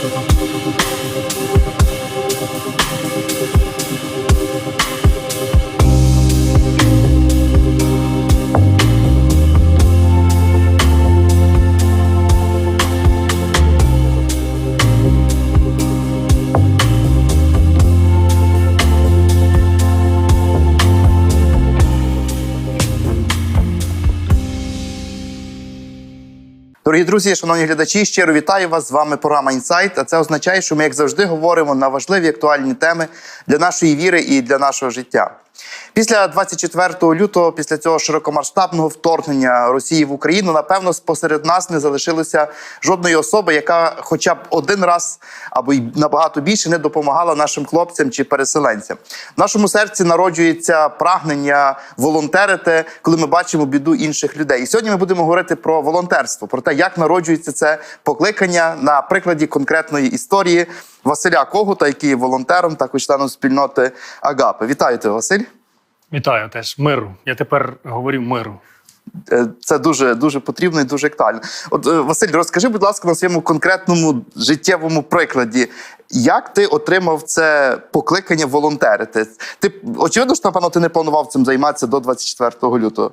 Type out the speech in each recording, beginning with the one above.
Coba. Друзі, шановні глядачі, щиро вітаю вас. З вами програма Інсайт. А це означає, що ми, як завжди, говоримо на важливі актуальні теми для нашої віри і для нашого життя. Після 24 лютого, після цього широкомасштабного вторгнення Росії в Україну, напевно, посеред нас не залишилося жодної особи, яка хоча б один раз або й набагато більше не допомагала нашим хлопцям чи переселенцям. В нашому серці народжується прагнення волонтерити, коли ми бачимо біду інших людей. І сьогодні ми будемо говорити про волонтерство, про те, як народжується це покликання на прикладі конкретної історії Василя Когута, який є волонтером, також членом спільноти Агапи. Вітаю тебе, Василь. Вітаю теж миру. Я тепер говорю миру. Е, Це дуже дуже потрібно і дуже актуально. От е, Василь, розкажи, будь ласка, на своєму конкретному життєвому прикладі, як ти отримав це покликання волонтерити? Ти очевидно, що напевно ти не планував цим займатися до 24 лютого.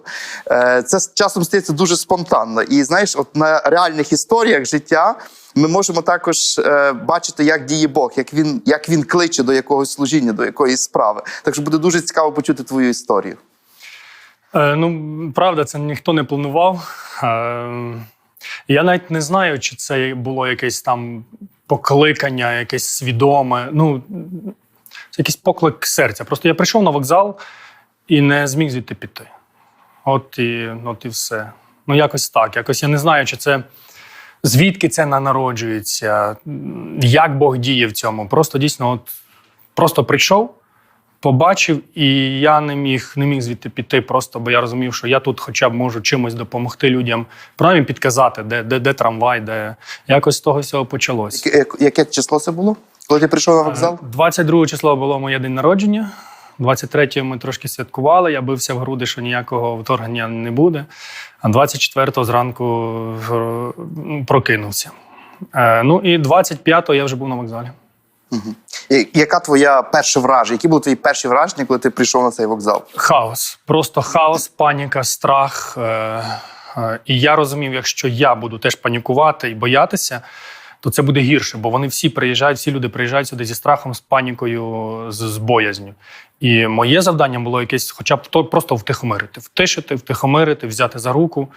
Е, Це часом стається дуже спонтанно. І знаєш, от на реальних історіях життя ми можемо також бачити, як діє Бог, як він, як він кличе до якогось служіння, до якоїсь справи. Так що буде дуже цікаво почути твою історію. Е, ну, правда, це ніхто не планував. Е, я навіть не знаю, чи це було якесь там покликання, якесь свідоме. Ну, це якийсь поклик серця. Просто я прийшов на вокзал і не зміг звідти піти. От і, от і все. Ну, якось так. Якось я не знаю, чи це. Звідки це на- народжується, як Бог діє в цьому. Просто дійсно, от просто прийшов, побачив, і я не міг, не міг звідти піти, просто бо я розумів, що я тут хоча б можу чимось допомогти людям, принаймні підказати, де, де, де трамвай, де якось з того всього почалось. Яке, яке число це було? Коли ти прийшов на вокзал? 22 число було моє день народження. 23 ми трошки святкували. Я бився в груди, що ніякого вторгнення не буде. А 24 зранку е, прокинувся. Е, Ну і 25-го я вже був на вокзалі. Яка твоя перша враження? Які були твої перші враження, коли ти прийшов на цей вокзал? Хаос. Просто хаос, паніка, страх. Е, е, І я розумів, якщо я буду теж панікувати і боятися, то це буде гірше, бо вони всі приїжджають, всі люди приїжджають сюди зі страхом, з панікою, з, з боязню. І моє завдання було якесь, хоча б то просто втихомирити, втишити, втихомирити, взяти за руку,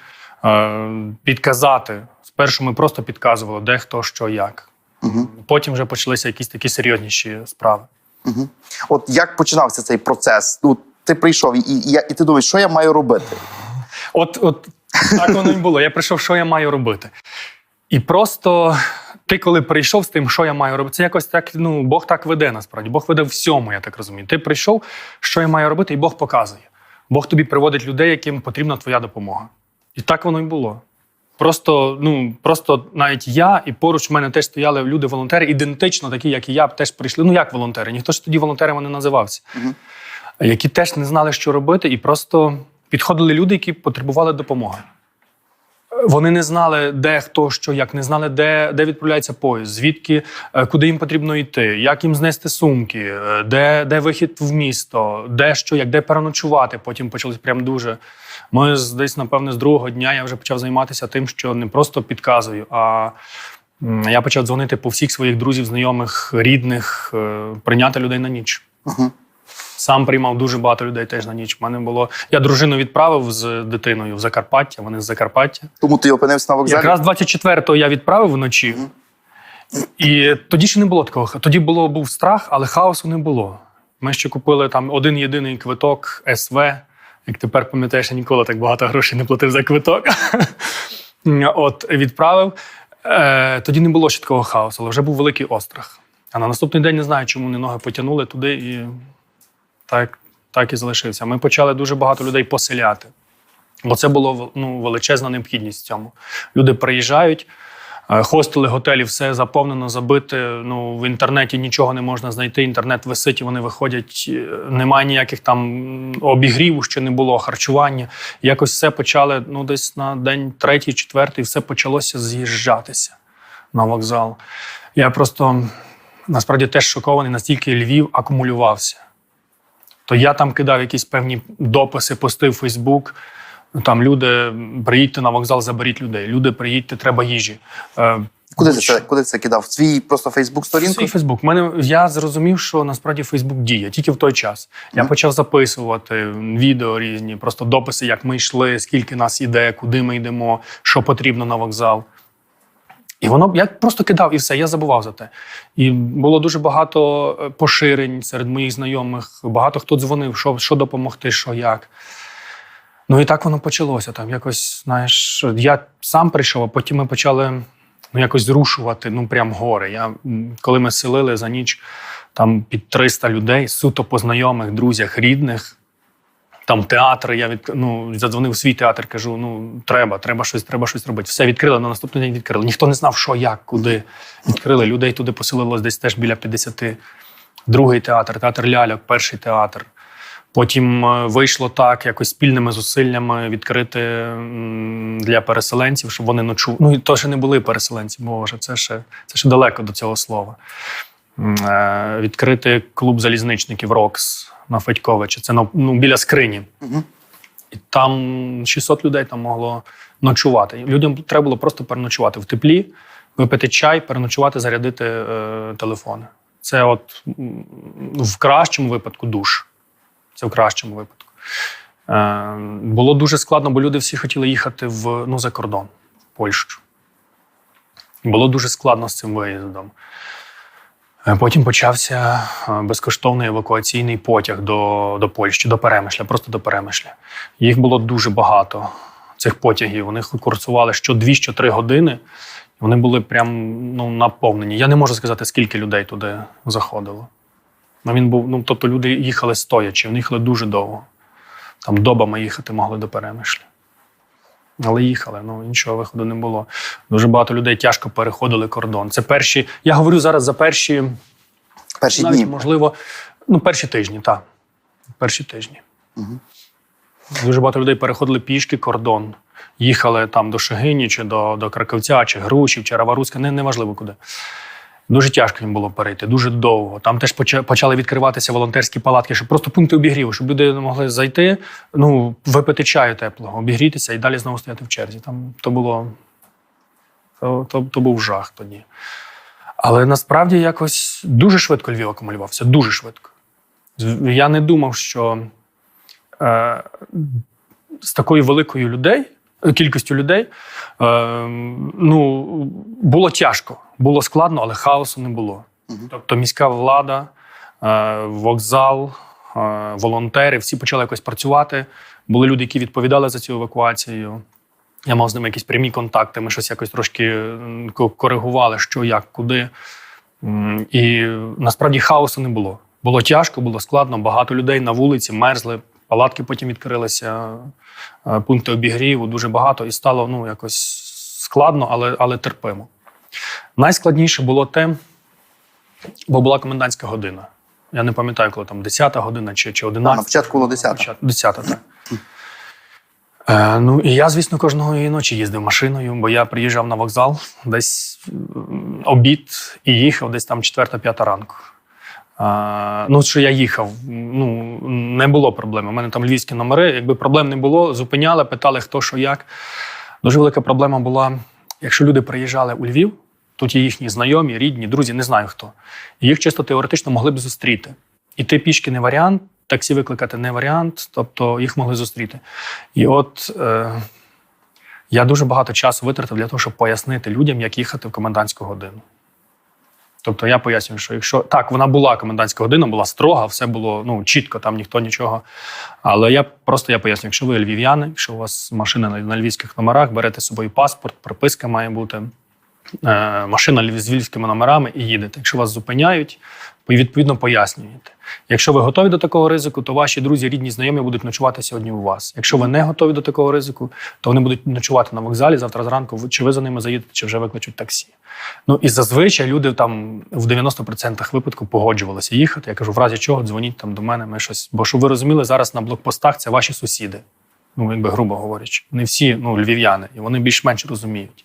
е, підказати. Спершу ми просто підказували, де хто, що, як. Угу. Потім вже почалися якісь такі серйозніші справи. Угу. От як починався цей процес? Ну, ти прийшов, і, і, і ти думаєш, що я маю робити? От, от так воно і було. Я прийшов, що я маю робити. І просто ти, коли прийшов з тим, що я маю робити, це якось так. Ну, Бог так веде насправді. Бог веде всьому, я так розумію. Ти прийшов, що я маю робити, і Бог показує. Бог тобі приводить людей, яким потрібна твоя допомога. І так воно і було. Просто, ну, просто навіть я і поруч в мене теж стояли люди-волонтери, ідентично такі, як і я, теж прийшли. Ну, як волонтери? Ніхто ж тоді волонтерами не називався. угу. Які теж не знали, що робити, і просто підходили люди, які потребували допомоги. Вони не знали, де хто що, як не знали, де, де відправляється поїзд, звідки, е, куди їм потрібно йти, як їм знести сумки, е, де, де вихід в місто, де що, як де переночувати. Потім почалось прям дуже. Ми з- десь, напевне, з другого дня я вже почав займатися тим, що не просто підказую, а я почав дзвонити по всіх своїх друзів, знайомих, рідних, е, прийняти людей на ніч. Угу. Сам приймав дуже багато людей теж на ніч. У мене було. Я дружину відправив з дитиною в Закарпаття. Вони з Закарпаття. Тому ти опинився на вокзалі? Якраз 24-го я відправив вночі, і тоді ще не було такого. Тоді було був страх, але хаосу не було. Ми ще купили там один єдиний квиток СВ. Як тепер пам'ятаєш, я ніколи так багато грошей не платив за квиток. От відправив. Е, Тоді не було ще такого хаосу, але вже був великий острах. А на наступний день не знаю, чому вони ноги потягнули туди, і так, так і залишився. Ми почали дуже багато людей поселяти. Бо це було ну, величезна необхідність в цьому. Люди приїжджають, е, хостели, готелі, все заповнено, забите. Ну, в інтернеті нічого не можна знайти. Інтернет висить, вони виходять. е, Немає ніяких там обігріву, ще не було, харчування. Якось все почали ну, десь на день третій, четвертий, все почалося з'їжджатися. на вокзал. Я просто насправді теж шокований, настільки Львів акумулювався. То я там кидав якісь певні дописи, пости в Фейсбук. Там люди, приїдьте на вокзал, заберіть людей. Люди, приїдьте, треба їжі. Е, Куди ти це, куди це кидав? В свій просто Фейсбук-сторінку? Свій Фейсбук. Мене я зрозумів, що насправді Фейсбук діє тільки в той час. Я Мгм. почав записувати відео різні, просто дописи, як ми йшли, скільки нас іде, куди ми йдемо, що потрібно на вокзал. І воно я просто кидав і все, я забував за те. І було дуже багато е, поширень серед моїх знайомих. Багато хто дзвонив, що, що допомогти, що як. Ну і так воно почалося. Там якось, знаєш, я сам прийшов, а потім ми почали ну, якось зрушувати, ну прям гори. Я, коли ми селили за ніч там під 300 людей, суто по знайомих, друзях, рідних. Там театри, я від, ну, задзвонив у свій театр, кажу: ну треба, треба щось, треба щось робити. Все відкрили, на наступний день відкрили. Ніхто не знав, що, як, куди. Відкрили. Людей туди поселилось десь теж біля 50. Другий театр, театр ляльок, перший театр. Потім е, вийшло так, якось спільними зусиллями відкрити для переселенців, щоб вони ночували. Ну і то ще не були переселенці, боже, це ще, це ще далеко до цього слова. Е, Відкрити клуб залізничників Рокс на Федьковича. Це ну, біля скрині. І там 600 людей там могло ночувати. Людям треба було просто переночувати в теплі, випити чай, переночувати, зарядити е, телефони. Це от в кращому випадку душ. Це в кращому випадку. Е, було дуже складно, бо люди всі хотіли їхати в, ну, за кордон, в Польщу. Було дуже складно з цим виїздом. Е, Потім почався е, безкоштовний евакуаційний потяг до, до Польщі, до Перемишля, просто до Перемишля. Їх було дуже багато, цих потягів. Вони курсували що 2 що 3 години. Вони були прям ну, наповнені. Я не можу сказати, скільки людей туди заходило. Ну, він був, ну, тобто люди їхали стоячи, вони їхали дуже довго. Там добами їхати могли до Перемишля. Але їхали, ну іншого виходу не було. Дуже багато людей тяжко переходили кордон. Це перші. Я говорю зараз за перші, Перші навіть дні. можливо, ну, перші тижні, так. Перші тижні. Угу. Дуже багато людей переходили пішки кордон. Їхали там до Шегині, чи до, до Краківця, чи Грушів, чи Раваруська, не, неважливо куди. Дуже тяжко їм було перейти, дуже довго. Там теж почали відкриватися волонтерські палатки, щоб просто пункти обігріву, щоб люди могли зайти, ну, випити чаю теплого, обігрітися і далі знову стояти в черзі. Там то було. То, то, то був жах тоді. Але насправді якось дуже швидко Львів акумулювався, дуже швидко. Я не думав, що е, з такою великою людей, кількістю людей, е, ну, було тяжко, було складно, але хаосу не було. Тобто міська влада, е, вокзал, е, волонтери всі почали якось працювати. Були люди, які відповідали за цю евакуацію. Я мав з ними якісь прямі контакти. Ми щось якось трошки коригували, що, як, куди. І насправді хаосу не було. Було тяжко, було складно. Багато людей на вулиці мерзли. Палатки потім відкрилися, е, пункти обігріву дуже багато, і стало ну, якось складно, але, але терпимо. Найскладніше було те, бо була комендантська година. Я не пам'ятаю, коли там 10 година чи, чи 11. на початку було 10. 10, так. Е, ну і я, звісно, кожного ночі їздив машиною, бо я приїжджав на вокзал десь обід і їхав десь там 4-5 ранку. Ну, що я їхав, ну не було проблем. У мене там львівські номери. Якби проблем не було, зупиняли, питали, хто що як. Дуже велика проблема була, якщо люди приїжджали у Львів, тут є їхні знайомі, рідні, друзі, не знаю хто. Їх чисто теоретично могли б зустріти. Іти пішки не варіант, таксі викликати не варіант, тобто їх могли зустріти. І от е, я дуже багато часу витратив для того, щоб пояснити людям, як їхати в комендантську годину. Тобто я пояснюю, що якщо так, вона була комендантська година, була строга, все було ну, чітко, там ніхто нічого. Але я просто я пояснюю, якщо ви львів'яни, якщо у вас машина на, львівських номерах, берете з собою паспорт, прописка має бути, машина з львівськими номерами і їдете. Якщо вас зупиняють, відповідно пояснюєте. Якщо ви готові до такого ризику, то ваші друзі, рідні, знайомі будуть ночувати сьогодні у вас. Якщо ви не готові до такого ризику, то вони будуть ночувати на вокзалі завтра зранку. Чи ви за ними заїдете, чи вже викличуть таксі. Ну і зазвичай люди там в 90% випадку погоджувалися їхати. Я кажу, в разі чого дзвоніть там до мене. Ми щось. Бо щоб ви розуміли, зараз на блокпостах це ваші сусіди. Ну, якби грубо говорячи. Не всі ну, львів'яни, і вони більш-менш розуміють.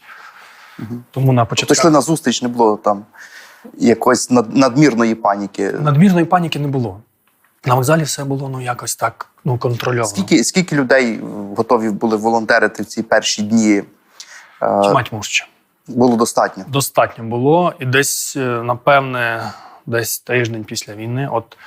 Тому на Тобто початку йшли на зустріч, не було там якоїсь над- надмірної паніки. надмірної паніки не було. На вокзалі все було ну якось так ну контрольовано. Скільки, скільки людей готові були волонтерити в ці перші дні? Е, Чи мать мужче. Було достатньо. Достатньо було, і десь, е, напевне, десь тиждень після війни, от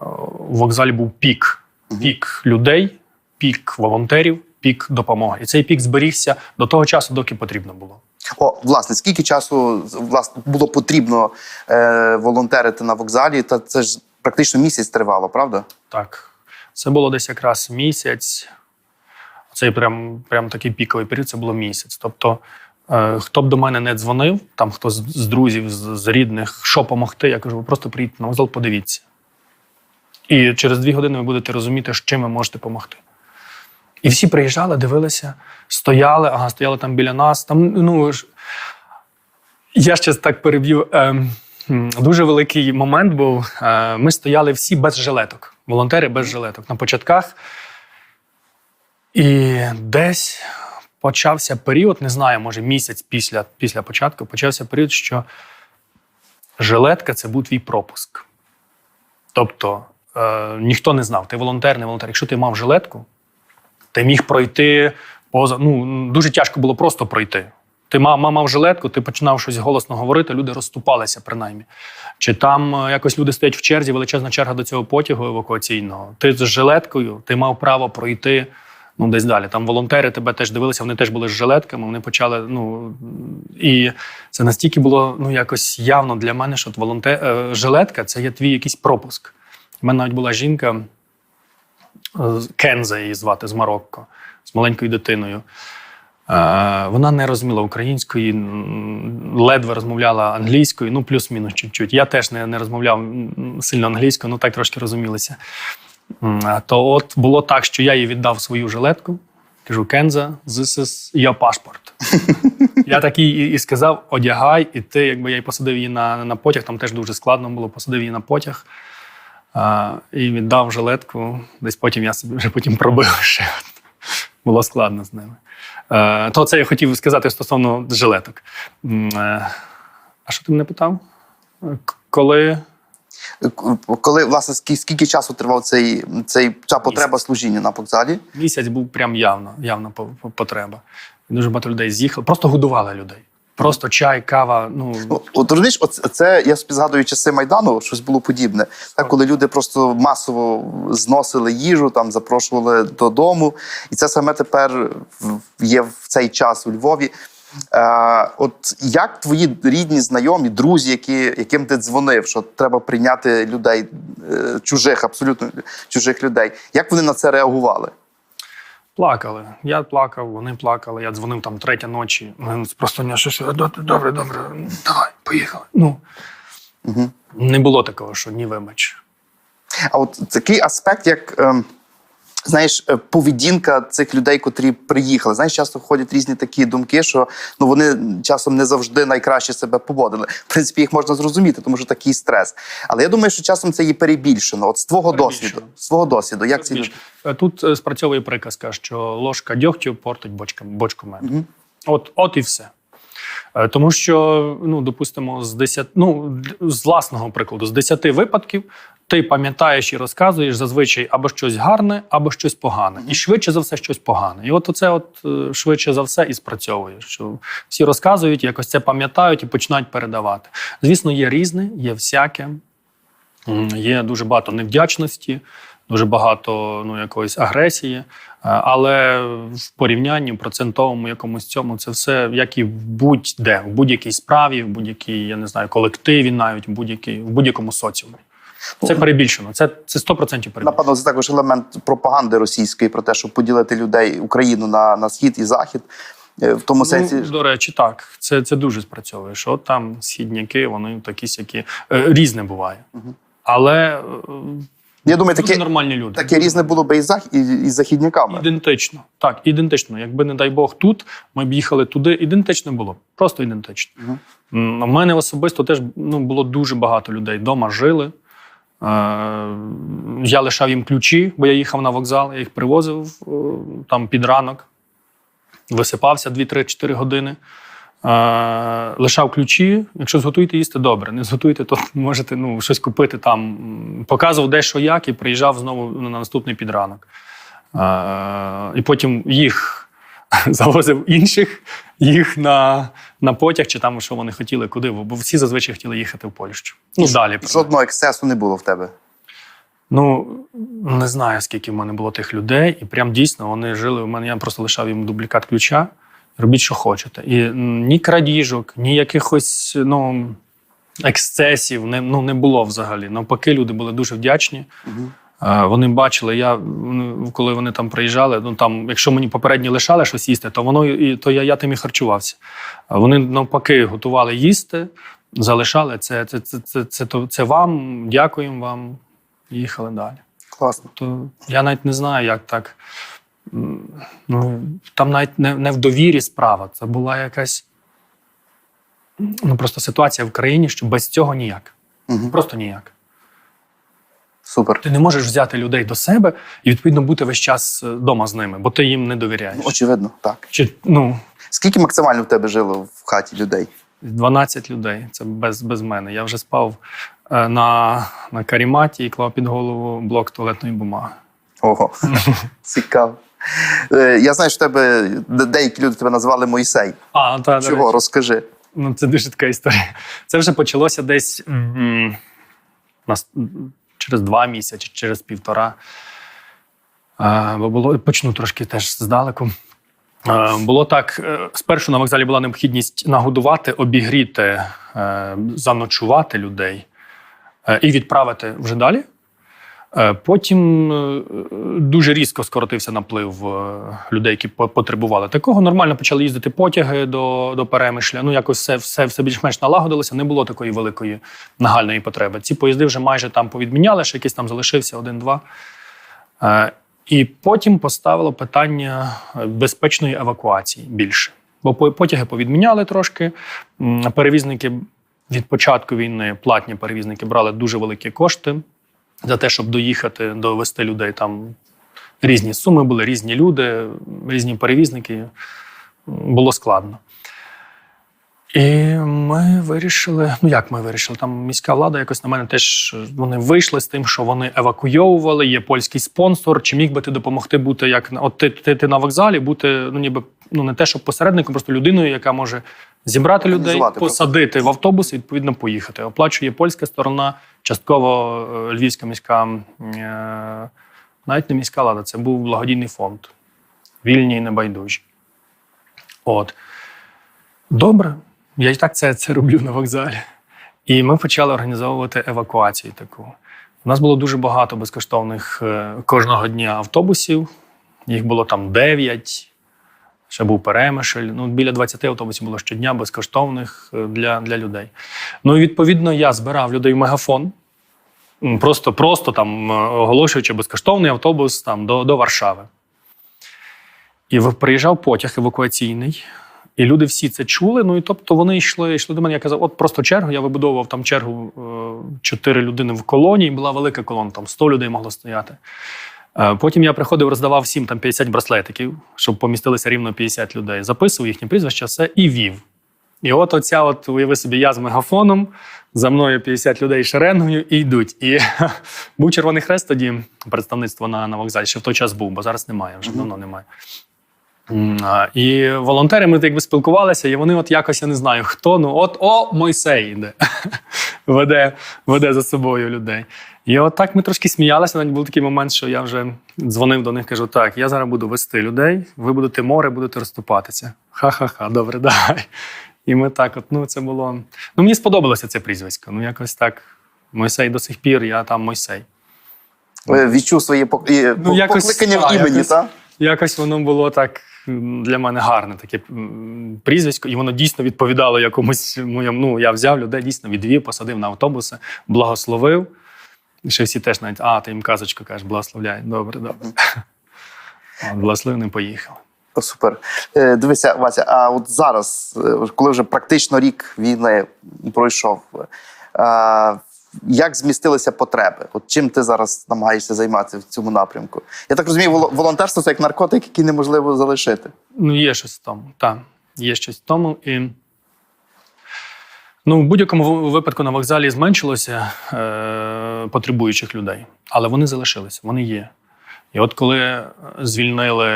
е, у вокзалі був пік. Пік людей, пік волонтерів, пік допомоги. І цей пік зберігся до того часу, доки потрібно було. О, власне, скільки часу власне було потрібно е, волонтерити на вокзалі? Та це ж практично місяць тривало, правда? Так, це було десь якраз місяць. Цей прям, прям такий піковий період, це було місяць. Тобто, е, хто б до мене не дзвонив, там хто з, з друзів, з, з рідних, що допомогти, я кажу, просто приїдьте на вокзал, подивіться. І через дві години ви будете розуміти, з чим ви можете допомогти. І всі приїжджали, дивилися, стояли, ага, стояли там біля нас. Там, ну. Я ще так переб'ю. Ем, дуже великий момент був. Е, Ми стояли всі без жилеток, волонтери без жилеток на початках. І десь почався період, не знаю, може місяць після, після початку, почався період, що жилетка це був твій пропуск. Тобто е, ніхто не знав, ти волонтер, не волонтер. Якщо ти мав жилетку, ти міг пройти поза. Ну, дуже тяжко було просто пройти. Ти мав, мав, жилетку, ти починав щось голосно говорити, люди розступалися принаймні. Чи там е, якось люди стоять в черзі, величезна черга до цього потягу евакуаційного. Ти з жилеткою, ти мав право пройти ну, десь далі. Там волонтери тебе теж дивилися, вони теж були з жилетками, вони почали. Ну, і це настільки було ну, якось явно для мене, що волонтер, е, жилетка це є твій якийсь пропуск. У мене навіть була жінка, Кенза її звати з Марокко, з маленькою дитиною. Е, Вона не розуміла української, ледве розмовляла англійською, ну плюс-мінус чуть-чуть. Я теж не, не розмовляв сильно англійською, ну так трошки розумілися. То от було так, що я їй віддав свою жилетку. Кажу, Кенза, this is your passport. я так їй і, сказав: одягай, і ти, якби я й посадив її на, на потяг, там теж дуже складно було, посадив її на потяг. А, і віддав жилетку. Десь потім я собі вже потім пробив ще. Було складно з ними. Е, то це я хотів сказати стосовно жилеток. Е, а що ти мене питав? Е, Коли Коли власне скільки часу тривав цей, цей ця потреба служіння на вокзалі? місяць був прям явно, явно по- по- потреба. Дуже багато людей з'їхало, просто годували людей. Просто чай, кава. Ну, Ну, От розумієш, це я собі згадую часи майдану, щось було подібне. Так, коли люди просто масово зносили їжу, там запрошували додому, і це саме тепер є в цей час у Львові. Е, от як твої рідні, знайомі, друзі, які, яким ти дзвонив, що треба прийняти людей е, чужих, абсолютно чужих людей, як вони на це реагували? Плакали. Я плакав, вони плакали. Я дзвонив там третя ночі. Просто не що, що добре, добре, добре, давай, поїхали. Ну, Угу. не було такого, що ні вибач. А от такий аспект, як ем, знаєш, е, поведінка цих людей, котрі приїхали. Знаєш, часто ходять різні такі думки, що ну вони часом не завжди найкраще себе поводили. В принципі, їх можна зрозуміти, тому що такий стрес. Але я думаю, що часом це є перебільшено. От з твого Перебільшено. досвіду, з твого досвіду, як ці? Е, Тут е, спрацьовує приказка, що ложка дьогтю портить бочка, бочку меду. Мгм. От, от і все. Е, Тому що, ну, допустимо, з 10, ну, з власного прикладу, з 10 випадків ти пам'ятаєш і розказуєш зазвичай або щось гарне, або щось погане. І швидше за все щось погане. І от оце от е, швидше за все і спрацьовує. Що всі розказують, якось це пам'ятають і починають передавати. Звісно, є різне, є всяке. Є дуже багато невдячності, дуже багато ну, якоїсь агресії. Е, Але в порівнянні в процентовому якомусь цьому це все, як і в будь-де, в будь-якій справі, в будь-якій, я не знаю, колективі, навіть в будь-якій, в будь-якому соціумі. Це перебільшено. Це, це 100% перебільшено. Напевно, це також елемент пропаганди російської про те, щоб поділити людей Україну на, на схід і захід. Е, В тому сенсі, Ну, до речі, так. Це, це дуже спрацьовує. Що от там східняки, вони такі сякі е, різне буває. Але е, я думаю, таке, нормальні люди. таке різне булу би і з і, і західняками. Ідентично. Так, ідентично. Якби, не дай Бог, тут ми б їхали туди, ідентично було. Просто ідентично. М, У мене особисто теж ну, було дуже багато людей. Дома жили. Е, Я лишав їм ключі, бо я їхав на вокзал, я їх привозив е, там під ранок, висипався 2-3-4 години. Лишав ключі. Якщо зготуєте їсти, добре. Не зготуєте, то можете ну, щось купити там. Показував де що як і приїжджав знову на наступний підранок. І потім їх завозив інших, їх на, на потяг, чи там, що вони хотіли, куди. Бо всі зазвичай хотіли їхати в Польщу. Ну, далі. Жодного ексцесу не було в тебе. Ну, не знаю, скільки в мене було тих людей, і прям дійсно вони жили. У мене я просто лишав їм дублікат ключа. Робіть, що хочете. І ні крадіжок, ні якихось ну, ексцесів не, ну, не було взагалі. Навпаки, люди були дуже вдячні. Вони бачили, я ну, коли вони там приїжджали, ну там, якщо мені попередні лишали щось їсти, то воно і то я, я тим і харчувався. Вони навпаки готували їсти, залишали це, це, це, це, це, це, це вам, дякуємо вам. Їхали далі. Класно. То я навіть не знаю, як так. Ну, там навіть не, не в довірі справа. Це була якась ну, просто ситуація в країні, що без цього ніяк. Угу. Просто ніяк. Супер. Ти не можеш взяти людей до себе і відповідно бути весь час вдома з ними, бо ти їм не довіряєш. Ну, Очевидно, так. Чи ну Скільки максимально в тебе жило в хаті людей? 12 людей. Це без, без мене. Я вже спав е, на, на каріматі і клав під голову блок туалетної бумаги. Ого, цікаво. Е, Я знаю, що тебе деякі люди тебе назвали Мойсей. А, та, Чого? речі. Розкажи. Ну, це дуже така історія. Це вже почалося десь м, через два місяці, через півтора. А, бо було, почну трошки теж здалеку. А, було так: е, спершу на вокзалі була необхідність нагодувати, обігріти, е, заночувати людей і відправити вже далі. Е, Потім е, дуже різко скоротився наплив е, людей, які потребували такого. Нормально почали їздити потяги до, до перемишля. Ну, якось все, все, все більш-менш налагодилося. Не було такої великої нагальної потреби. Ці поїзди вже майже там повідміняли, ще якийсь там залишився один-два. І потім поставило питання безпечної евакуації більше. Бо потяги повідміняли трошки. Перевізники від початку війни, платні перевізники, брали дуже великі кошти за те, щоб доїхати, довести людей. Там різні суми були, різні люди, різні перевізники. Було складно. І ми вирішили. Ну як ми вирішили? Там міська влада якось на мене теж е, вони вийшли з тим, що вони евакуйовували. Є польський спонсор. Чи міг би ти допомогти бути як от ти, ти, ти на вокзалі, бути ну ніби ну не те, щоб посередником, просто людиною, яка може зібрати людей, посадити в автобус і відповідно поїхати. Оплачує польська сторона, частково е, львівська міська, е, навіть не міська влада, це був благодійний фонд. Вільні і небайдужі. От. Добре. Я і так це, це роблю на вокзалі. І ми почали організовувати евакуацію таку. У нас було дуже багато безкоштовних е, кожного дня автобусів. Їх було там 9. Ще був перемишель. Ну, біля 20 автобусів було щодня безкоштовних е, для, для людей. Ну і відповідно я збирав людей в мегафон. Просто, просто там е, оголошуючи безкоштовний автобус там, до, до Варшави. І приїжджав потяг евакуаційний, і люди всі це чули. Ну і тобто вони йшли, йшли до мене. Я казав, от просто чергу. Я вибудовував там чергу е, чотири людини в колоні, і була велика колона, там 100 людей могло стояти. Е, Потім я приходив, роздавав всім там 50 браслетиків, щоб помістилися рівно 50 людей. Записував їхнє прізвище, все і вів. І от оця, от уяви собі, я з мегафоном, за мною 50 людей шеренгою і йдуть. І був Червоний Хрест тоді, представництво на, на вокзалі. Ще в той час був, бо зараз немає, вже давно немає. І волонтери ми якби спілкувалися, і вони, от якось я не знаю хто. Ну, от о, Мойсей йде, веде, веде за собою людей. І от так ми трошки сміялися. Навіть був такий момент, що я вже дзвонив до них, кажу: так, я зараз буду вести людей, ви будете море, будете розступатися. Ха-ха-ха, добре, давай. І ми так, от, ну це було. Ну, мені сподобалося це прізвисько. Ну, якось так. Мойсей до сих пір, я там Мойсей. Е, Відчув своє пок... Ну, якось, покликання так, в імені, так? Якось воно було так для мене гарне таке прізвисько, і воно дійсно відповідало якомусь моєму. Ну, я взяв людей, дійсно відвів, посадив на автобуси, благословив. І ще всі теж навіть, а, ти їм казочку кажеш, благословляй. Добре, добре. Благословив, не поїхали. Супер. Е, Дивися, Вася, а от зараз, е, коли вже практично рік війни пройшов, е, як змістилися потреби? От чим ти зараз намагаєшся займатися в цьому напрямку? Я так розумію, волонтерство це як наркотик, який неможливо залишити. Ну, є щось в тому. Так, є щось в тому. І Ну, в будь-якому випадку на вокзалі зменшилося е, потребуючих людей, але вони залишилися, вони є. І от коли звільнили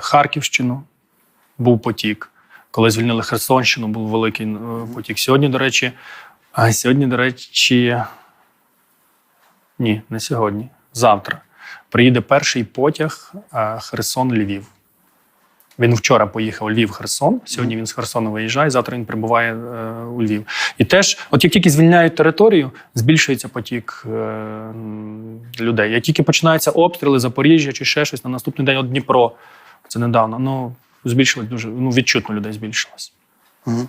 Харківщину, був потік. Коли звільнили Херсонщину, був великий е, потік. Сьогодні, до речі, а сьогодні, до речі, ні, не сьогодні. Завтра приїде перший потяг е, Херсон-Львів. Він вчора поїхав Львів-Херсон. Сьогодні він з Херсона виїжджає. Завтра він прибуває е, у Львів. І теж, от як тільки звільняють територію, збільшується потік е, людей. Як тільки починаються обстріли Запоріжжя чи ще щось на наступний день, от Дніпро. Це недавно. Ну збільшилось дуже ну відчутно людей збільшилось.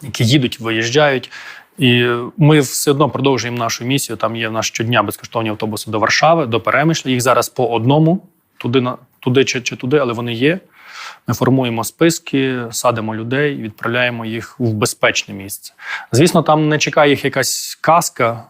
Які їдуть, виїжджають. І ми все одно продовжуємо нашу місію. Там є в нас щодня безкоштовні автобуси до Варшави, до Перемишля. Їх зараз по одному, туди, туди чи, чи туди, але вони є. Ми формуємо списки, садимо людей, відправляємо їх в безпечне місце. Звісно, там не чекає їх якась казка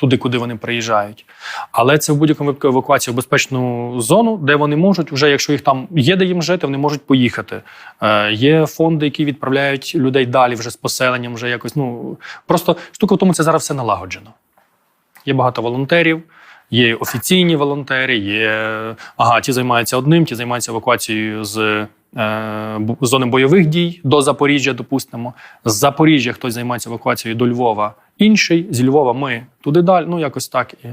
туди, куди вони приїжджають. Але це в будь-якому випадку евакуація в безпечну зону, де вони можуть, вже якщо їх там є де їм жити, вони можуть поїхати. Е, є фонди, які відправляють людей далі вже з поселенням, вже якось. Ну просто штука в тому, це зараз все налагоджено. Є багато волонтерів, є офіційні волонтери, є ага, ті займаються одним, ті займаються евакуацією з е, зони бойових дій до Запоріжжя, допустимо. З Запоріжжя хтось займається евакуацією до Львова, інший зі Львова ми туди далі. Ну якось так. І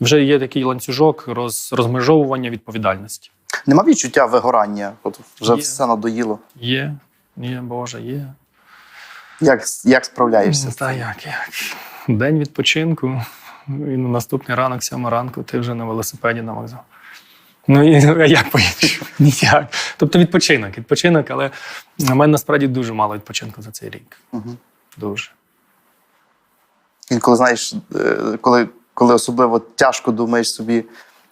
вже є такий ланцюжок роз, розмежовування відповідальності. Нема відчуття вигорання, от вже Є. все надоїло. Є, є, Боже, є. Як, як справляєшся? Та як, як. День відпочинку, і на наступний ранок, сьома ранку, ти вже на велосипеді на вокзал. Ну і як поїдеш? Ніяк. Тобто відпочинок, відпочинок, але на мене насправді дуже мало відпочинку за цей рік. Мгм. Дуже. Інколи знаєш, е, коли, коли особливо тяжко думаєш собі,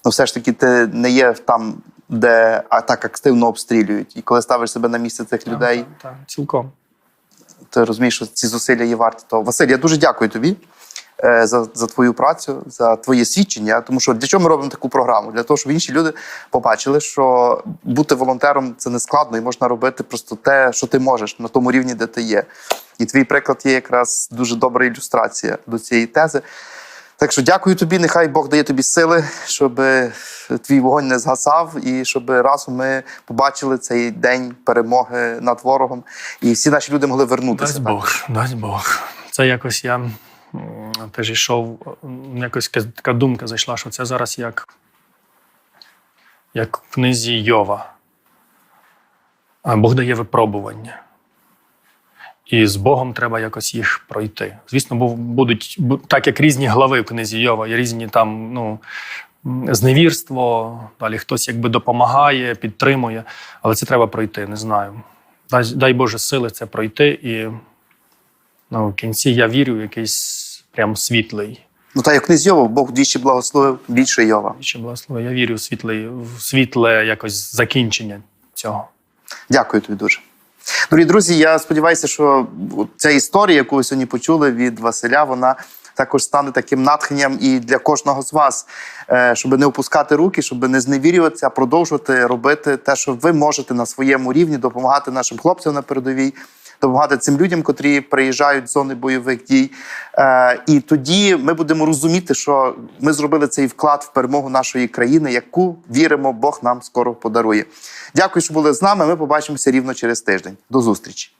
ну все ж таки ти не є там, де а так активно обстрілюють. І коли ставиш себе на місце цих людей, Так, так, цілком. ти розумієш, що ці зусилля є варті того. Василь, я дуже дякую тобі е, за, за твою працю, за твоє свідчення. Тому що для чого ми робимо таку програму? Для того, щоб інші люди побачили, що бути волонтером це не складно, і можна робити просто те, що ти можеш на тому рівні, де ти є. І твій приклад є якраз дуже добра ілюстрація до цієї тези. Так що дякую тобі, нехай Бог дає тобі сили, щоб твій вогонь не згасав, і щоб разом ми побачили цей день перемоги над ворогом, і всі наші люди могли вернутися. Дасть? Бог, дасть Бог. Це якось я теж йшов, якось така думка зайшла, що це зараз як, як в книзі Йова. Бог дає випробування. І з Богом треба якось їх пройти. Звісно, бу- будуть так, як різні глави в книзі Йова, є різні там ну, зневірство, далі хтось якби допомагає, підтримує, але це треба пройти, не знаю. Дай, дай Боже сили це пройти, і ну, в кінці я вірю в якийсь прям світлий. Ну та як князь Йова, Бог двічі благословив більше Йова. Ще благослови. Я вірю в світлий, в світле якось закінчення цього. Дякую тобі дуже. Дорогі друзі, я сподіваюся, що ця історія, яку ви сьогодні почули від Василя, вона також стане таким натхненням і для кожного з вас, е, щоб не опускати руки, щоб не зневірюватися, а продовжувати робити те, що ви можете на своєму рівні, допомагати нашим хлопцям на передовій. Допомагати цим людям, котрі приїжджають з зони бойових дій. Е, і тоді ми будемо розуміти, що ми зробили цей вклад в перемогу нашої країни, яку віримо, Бог нам скоро подарує. Дякую, що були з нами. Ми побачимося рівно через тиждень. До зустрічі.